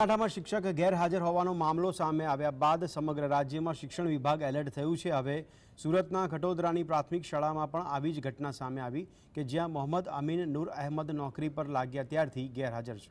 બનાસકાંઠામાં શિક્ષક ગેરહાજર હોવાનો મામલો સામે આવ્યા બાદ સમગ્ર રાજ્યમાં શિક્ષણ વિભાગ એલર્ટ થયું છે. હવે સુરતના ખટોદરાની પ્રાથમિક શાળામાં પણ આવી જ ઘટના સામે આવી કે જ્યાં મોહમ્મદ અમીન નૂર અહેમદ નોકરી પર લાગ્યા ત્યારથી ગેરહાજર છે.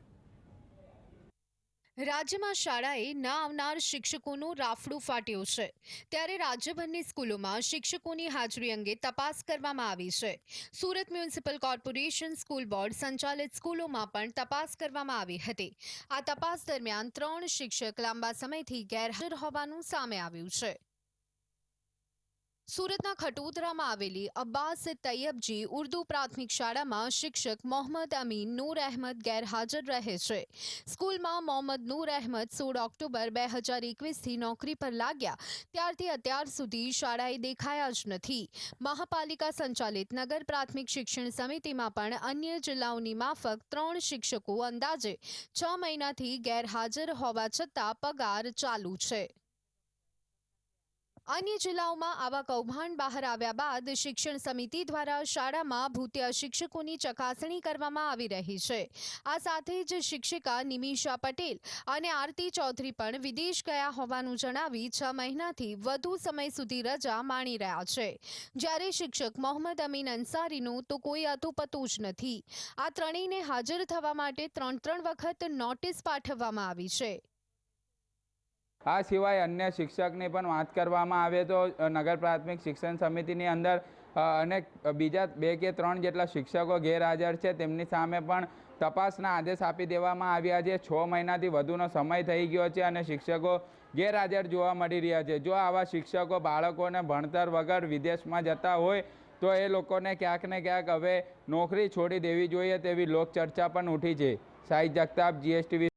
રાજ્યમાં શાળાએ ના આવનાર શિક્ષકોનું રાફડું ફાટ્યું છે. ત્યારે રાજ્યભરની સ્કૂલોમાં શિક્ષકોની હાજરી અંગે તપાસ કરવામાં આવી છે. Surat municipal corporation school board સંચાલિત સ્કૂલોમાં પણ તપાસ કરવામાં આવી હતી. આ તપાસ દરમિયાન ત્રણ શિક્ષક લાંબા સમયથી ગેરહાજર હોવાનું સામે આવ્યું છે. સુરતના ખટોદરામાં આવેલી અબ્બાસ તૈયબજી ઉર્દુ પ્રાથમિક શાળામાં શિક્ષક મોહમ્મદ અમીન નૂર અહેમદ ગેરહાજર રહે છે. સ્કૂલમાં મોહમ્મદ નૂર અહેમદ સોળ ઓક્ટોબર બે હજાર એકવીસથી નોકરી પર લાગ્યા. ત્યારથી અત્યાર સુધી શાળાએ દેખાયા જ નથી. મહાપાલિકા સંચાલિત નગર પ્રાથમિક શિક્ષણ સમિતિમાં પણ અન્ય જિલ્લાઓની માફક ત્રણ શિક્ષકો અંદાજે છ મહિનાથી ગેરહાજર હોવા છતાં પગાર ચાલુ છે. અન્ય જિલ્લાઓમાં આવા કૌભાંડ બહાર આવ્યા બાદ શિક્ષણ સમિતિ દ્વારા શાળામાં ભૂતિયા શિક્ષકોની ચકાસણી કરવામાં આવી રહી છે. આ સાથે જ શિક્ષિકા નિમિષા પટેલ અને આરતી ચૌધરી પણ વિદેશ ગયા હોવાનું જણાવી છ મહિનાથી વધુ સમય સુધી રજા માણી રહ્યા છે. જ્યારે શિક્ષક મોહમ્મદ અમીન અંસારીનું તો કોઈ અતુપતું જ નથી. આ ત્રણેયને હાજર થવા માટે ત્રણ ત્રણ વખત નોટિસ પાઠવવામાં આવી છે. આ સિવાય અન્ય શિક્ષકની પણ વાત કરવામાં આવે તો નગર પ્રાથમિક શિક્ષણ સમિતિની અંદર અને બીજા બે કે ત્રણ જેટલા શિક્ષકો ગેરહાજર છે, તેમની સામે પણ તપાસના આદેશ આપી દેવામાં આવ્યા છે. છ મહિનાથી વધુનો સમય થઈ ગયો છે અને શિક્ષકો ગેરહાજર જોવા મળી રહ્યા છે. જો આવા શિક્ષકો બાળકોને ભણતર વગર વિદેશમાં જતા હોય, તો એ લોકોને ક્યાંક ને ક્યાંક હવે નોકરી છોડી દેવી જોઈએ તેવી લોકચર્ચા પણ ઉઠી છે. સાઈ જગતાપ, જીએસટીવી